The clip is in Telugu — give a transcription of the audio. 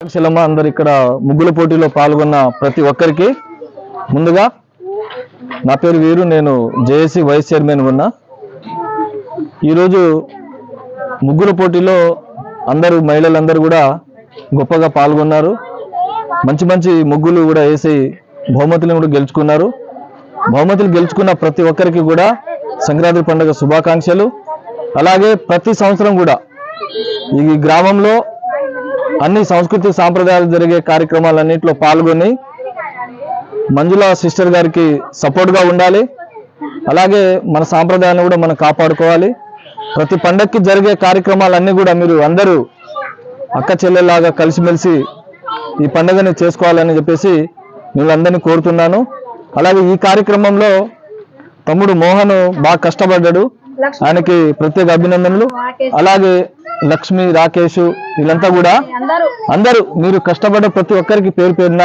శిలమ్మ అందరు ఇక్కడ ముగ్గుల పోటీలో పాల్గొన్న ప్రతి ఒక్కరికి ముందుగా నా పేరు వీరు నేను జేఏసీ వైస్ చైర్మన్ ఉన్నా. ఈరోజు ముగ్గుల పోటీలో అందరూ మహిళలందరూ కూడా గొప్పగా పాల్గొన్నారు. మంచి మంచి ముగ్గులు కూడా వేసి బహుమతులను కూడా గెలుచుకున్నారు. బహుమతులు గెలుచుకున్న ప్రతి ఒక్కరికి కూడా సంక్రాంతి పండుగ శుభాకాంక్షలు. అలాగే ప్రతి సంవత్సరం కూడా ఈ గ్రామంలో అన్ని సాంస్కృతిక సాంప్రదాయాలు జరిగే కార్యక్రమాలన్నింటిలో పాల్గొని మంజుల సిస్టర్ గారికి సపోర్ట్గా ఉండాలి. అలాగే మన సాంప్రదాయాన్ని కూడా మనం కాపాడుకోవాలి. ప్రతి పండక్కి జరిగే కార్యక్రమాలన్నీ కూడా మీరు అందరూ అక్క చెల్లెలాగా కలిసిమెలిసి ఈ పండుగని చేసుకోవాలని చెప్పేసి మిమ్మల్ని కోరుతున్నాను. అలాగే ఈ కార్యక్రమంలో తమ్ముడు మోహన్ బాగా కష్టపడ్డాడు. ఆయనకి ప్రత్యేక అభినందనలు. అలాగే లక్ష్మి రాకేష్ వీళ్ళంతా కూడా అందరూ. మీరు కష్టపడ్డ ప్రతి ఒక్కరికి పేరు పేరున